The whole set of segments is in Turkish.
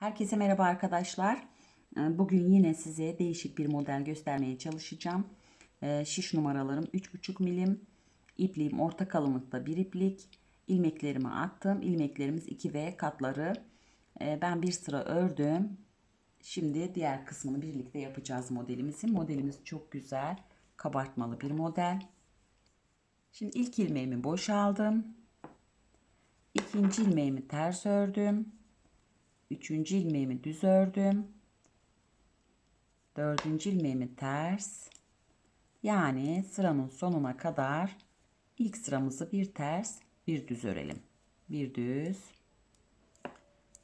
Herkese merhaba arkadaşlar. Ee, Bugün yine size değişik bir model göstermeye çalışacağım. Ee, Şiş numaralarım 3,5 milim. İpliğim orta kalınlıkta bir iplik. İlmeklerimi attım. İlmeklerimiz 2 ve katları. Ee, Ben bir sıra ördüm. Şimdi diğer kısmını birlikte yapacağız modelimizin. Modelimiz çok güzel. Kabartmalı bir model. Şimdi ilk ilmeğimi boşaldım. İkinci ilmeğimi ters ördüm. Üçüncü ilmeğimi düz ördüm. Dördüncü ilmeğimi ters. Yani sıranın sonuna kadar ilk sıramızı bir ters, bir düz örelim. Bir düz,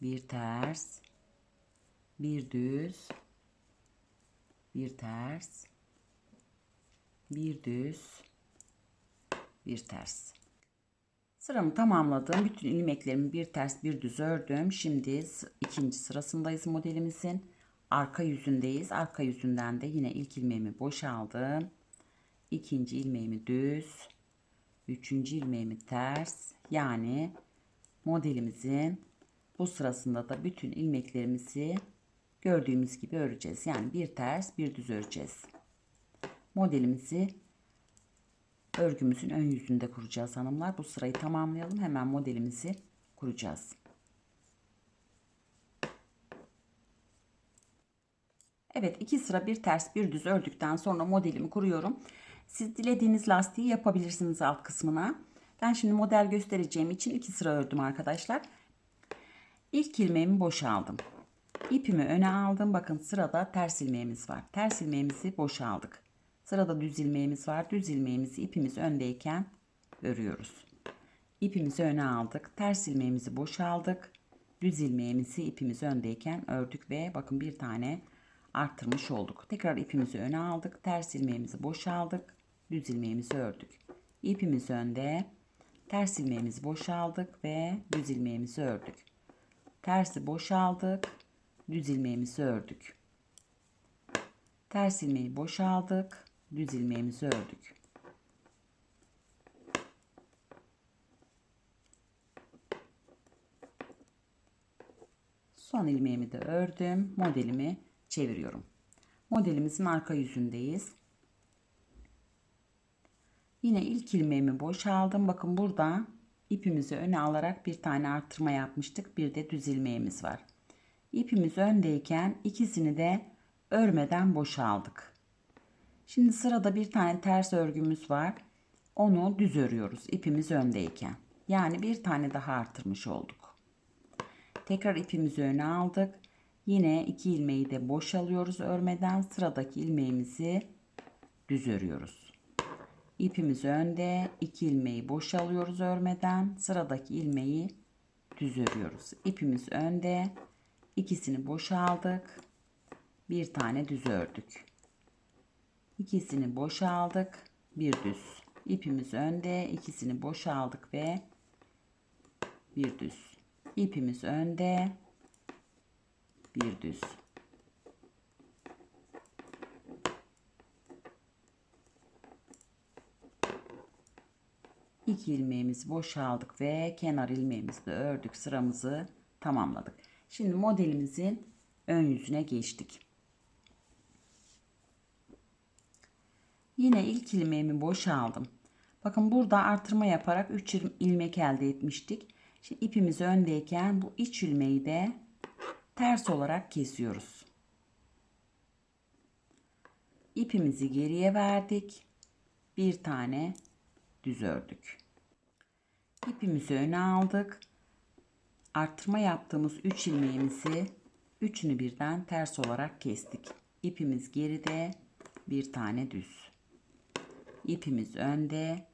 bir ters, bir düz, bir ters, bir düz, bir ters. Sıramı tamamladım. Bütün ilmeklerimi bir ters bir düz ördüm. Şimdi ikinci sırasındayız modelimizin. Arka yüzündeyiz. Arka yüzünden de yine ilk ilmeğimi boşaldım. İkinci ilmeğimi düz. Üçüncü ilmeğimi ters. Yani modelimizin bu sırasında da bütün ilmeklerimizi gördüğümüz gibi öreceğiz. Yani bir ters bir düz öreceğiz. Modelimizi örgümüzün ön yüzünde kuracağız hanımlar. Bu sırayı tamamlayalım. Hemen modelimizi kuracağız. Evet iki sıra bir ters bir düz ördükten sonra modelimi kuruyorum. Siz dilediğiniz lastiği yapabilirsiniz alt kısmına. Ben şimdi model göstereceğim için iki sıra ördüm arkadaşlar. İlk ilmeğimi boşaldım. İpimi öne aldım. Bakın sırada ters ilmeğimiz var. Ters ilmeğimizi boşaldık. Sırada düz ilmeğimiz var. Düz ilmeğimizi ipimiz öndeyken örüyoruz. İpimizi öne aldık. Ters ilmeğimizi boşaldık. Düz ilmeğimizi ipimiz öndeyken ördük ve bakın bir tane arttırmış olduk. Tekrar ipimizi öne aldık. Ters ilmeğimizi boşaldık. Düz ilmeğimizi ördük. İpimiz önde. Ters ilmeğimizi boşaldık ve düz ilmeğimizi ördük. Tersi boşaldık. Düz ilmeğimizi ördük. Ters ilmeği boşaldık. Düz ilmeğimizi ördük. Son ilmeğimi de ördüm. Modelimi çeviriyorum. Modelimizin arka yüzündeyiz. Yine ilk ilmeğimi boşaldım. Bakın burada ipimizi öne alarak bir tane arttırma yapmıştık. Bir de düz ilmeğimiz var. İpimiz öndeyken ikisini de örmeden boşaldık. Şimdi sırada bir tane ters örgümüz var. Onu düz örüyoruz ipimiz öndeyken. Yani bir tane daha artırmış olduk. Tekrar ipimizi öne aldık. Yine iki ilmeği de boş alıyoruz örmeden. Sıradaki ilmeğimizi düz örüyoruz. İpimiz önde. iki ilmeği boş alıyoruz örmeden. Sıradaki ilmeği düz örüyoruz. İpimiz önde. ikisini boş aldık. Bir tane düz ördük. İkisini boşa aldık. Bir düz. İpimiz önde. ikisini boşa aldık ve bir düz. İpimiz önde. Bir düz. İki ilmeğimizi boşaldık ve kenar ilmeğimizi de ördük. Sıramızı tamamladık. Şimdi modelimizin ön yüzüne geçtik. Yine ilk ilmeğimi boşaldım. Bakın burada artırma yaparak 3 ilmek elde etmiştik. Şimdi ipimiz öndeyken bu iç ilmeği de ters olarak kesiyoruz. İpimizi geriye verdik. Bir tane düz ördük. İpimizi öne aldık. Artırma yaptığımız 3 ilmeğimizi üçünü birden ters olarak kestik. İpimiz geride bir tane düz ipimiz önde.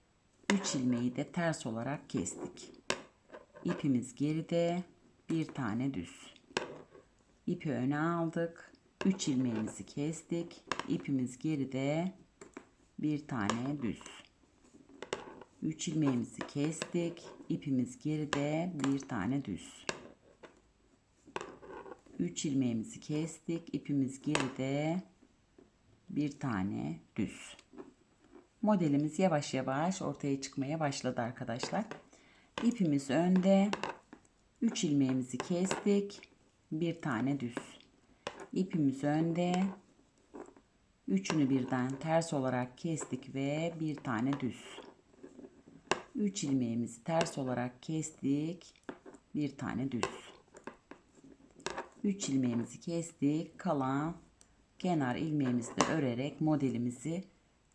3 ilmeği de ters olarak kestik. İpimiz geride. Bir tane düz. İpi öne aldık. 3 ilmeğimizi kestik. İpimiz geride. Bir tane düz. 3 ilmeğimizi kestik. İpimiz geride. Bir tane düz. 3 ilmeğimizi kestik. İpimiz geride. Bir tane düz modelimiz yavaş yavaş ortaya çıkmaya başladı arkadaşlar. İpimiz önde. 3 ilmeğimizi kestik. bir tane düz. İpimiz önde. Üçünü birden ters olarak kestik ve bir tane düz. 3 ilmeğimizi ters olarak kestik. Bir tane düz. 3 ilmeğimizi kestik. Kalan kenar ilmeğimizi de örerek modelimizi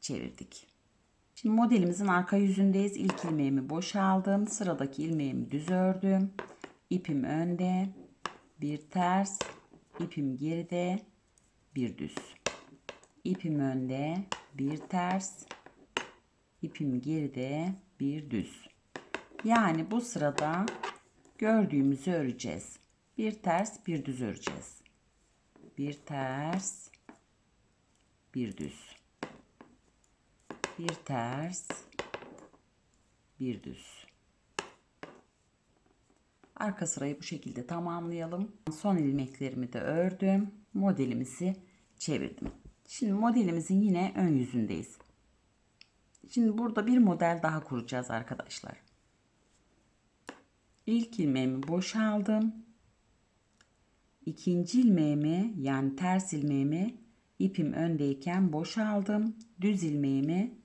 çevirdik. Şimdi modelimizin arka yüzündeyiz. İlk ilmeğimi boşaldım. Sıradaki ilmeğimi düz ördüm. İpim önde. Bir ters. ipim geride. Bir düz. İpim önde. Bir ters. ipim geride. Bir düz. Yani bu sırada gördüğümüzü öreceğiz. Bir ters bir düz öreceğiz. Bir ters bir düz bir ters bir düz. Arka sırayı bu şekilde tamamlayalım. Son ilmeklerimi de ördüm modelimizi çevirdim. Şimdi modelimizin yine ön yüzündeyiz. Şimdi burada bir model daha kuracağız arkadaşlar. İlk ilmeğimi boşaldım. İkinci ilmeğimi yani ters ilmeğimi ipim öndeyken boşaldım. Düz ilmeğimi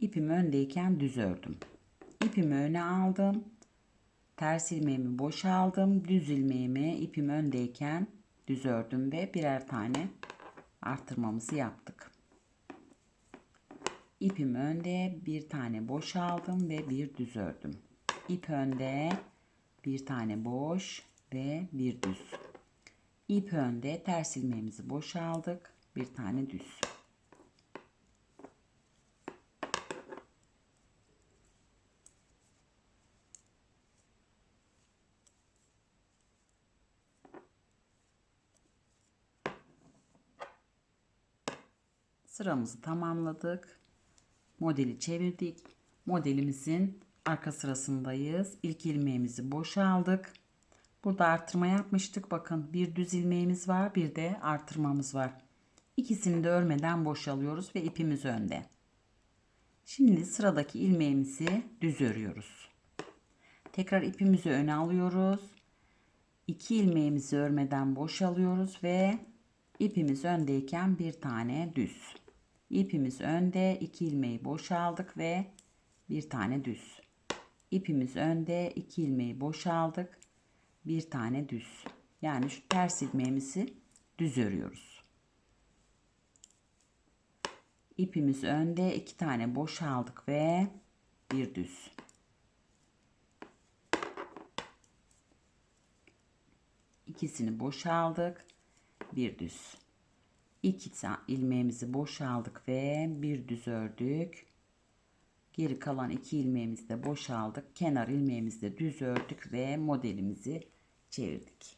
ipim öndeyken düz ördüm. İpimi öne aldım. Ters ilmeğimi boşaldım. Düz ilmeğimi ipim öndeyken düz ördüm ve birer tane arttırmamızı yaptık. İpim önde bir tane boşaldım ve bir düz ördüm. İp önde bir tane boş ve bir düz. İp önde ters ilmeğimizi boşaldık. Bir tane düz. Sıramızı tamamladık. Modeli çevirdik. Modelimizin arka sırasındayız. İlk ilmeğimizi boşaldık. Burada artırma yapmıştık. Bakın bir düz ilmeğimiz var, bir de artırmamız var. İkisini de örmeden boşalıyoruz ve ipimiz önde. Şimdi sıradaki ilmeğimizi düz örüyoruz. Tekrar ipimizi öne alıyoruz. İki ilmeğimizi örmeden boşalıyoruz ve ipimiz öndeyken bir tane düz. İpimiz önde, iki ilmeği boşaldık ve bir tane düz. İpimiz önde, iki ilmeği boşaldık, bir tane düz. Yani şu ters ilmeğimizi düz örüyoruz. İpimiz önde, iki tane boşaldık ve bir düz. İkisini boşaldık, bir düz. İki ilmeğimizi boşaldık ve bir düz ördük. Geri kalan iki ilmeğimizi de boşaldık. Kenar ilmeğimizi de düz ördük ve modelimizi çevirdik.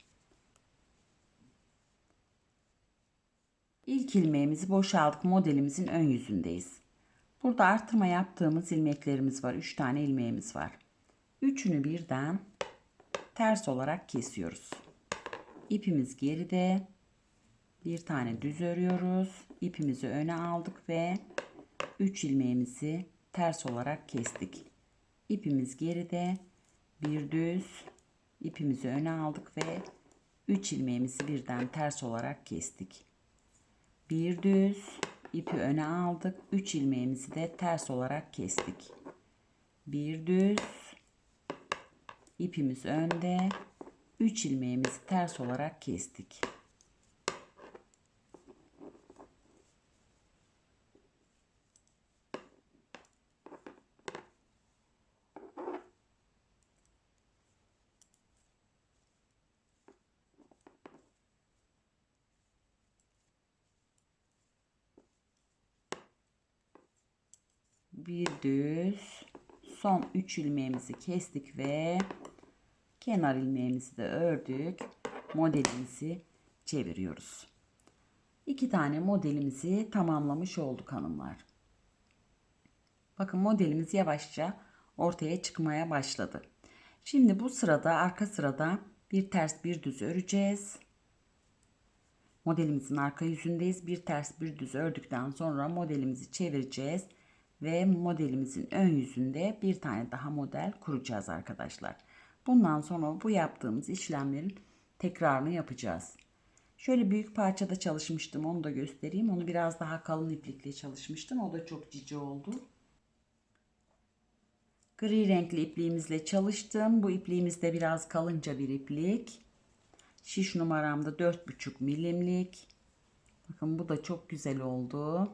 İlk ilmeğimizi boşaldık. Modelimizin ön yüzündeyiz. Burada artırma yaptığımız ilmeklerimiz var. 3 tane ilmeğimiz var. Üçünü birden ters olarak kesiyoruz. İpimiz geride. Bir tane düz örüyoruz. İpimizi öne aldık ve 3 ilmeğimizi ters olarak kestik. İpimiz geride. Bir düz. ipimizi öne aldık ve 3 ilmeğimizi birden ters olarak kestik. Bir düz. ipi öne aldık. 3 ilmeğimizi de ters olarak kestik. Bir düz. ipimiz önde. 3 ilmeğimizi ters olarak kestik. Bir düz. Son 3 ilmeğimizi kestik ve kenar ilmeğimizi de ördük. Modelimizi çeviriyoruz. İki tane modelimizi tamamlamış olduk hanımlar. Bakın modelimiz yavaşça ortaya çıkmaya başladı. Şimdi bu sırada arka sırada bir ters bir düz öreceğiz. Modelimizin arka yüzündeyiz. Bir ters bir düz ördükten sonra modelimizi çevireceğiz ve modelimizin ön yüzünde bir tane daha model kuracağız arkadaşlar. Bundan sonra bu yaptığımız işlemlerin tekrarını yapacağız. Şöyle büyük parçada çalışmıştım. Onu da göstereyim. Onu biraz daha kalın iplikle çalışmıştım. O da çok cici oldu. Gri renkli ipliğimizle çalıştım. Bu ipliğimiz de biraz kalınca bir iplik. Şiş numaram da 4,5 milimlik. Bakın bu da çok güzel oldu.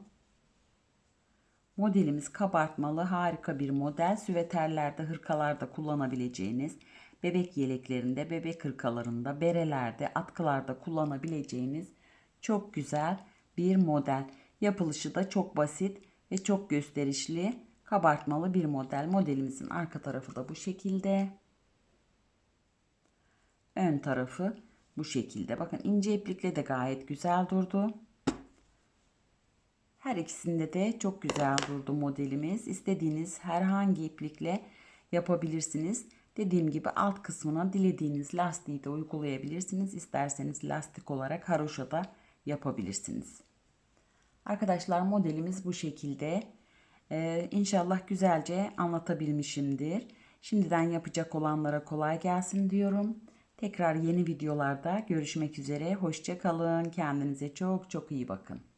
Modelimiz kabartmalı harika bir model. Süveterlerde, hırkalarda kullanabileceğiniz, bebek yeleklerinde, bebek hırkalarında, berelerde, atkılarda kullanabileceğiniz çok güzel bir model. Yapılışı da çok basit ve çok gösterişli, kabartmalı bir model. Modelimizin arka tarafı da bu şekilde. Ön tarafı bu şekilde. Bakın ince iplikle de gayet güzel durdu. Her ikisinde de çok güzel durdu modelimiz. İstediğiniz herhangi iplikle yapabilirsiniz. Dediğim gibi alt kısmına dilediğiniz lastiği de uygulayabilirsiniz. İsterseniz lastik olarak haroşa da yapabilirsiniz. Arkadaşlar modelimiz bu şekilde. Ee, inşallah güzelce anlatabilmişimdir. Şimdiden yapacak olanlara kolay gelsin diyorum. Tekrar yeni videolarda görüşmek üzere. Hoşçakalın. Kendinize çok çok iyi bakın.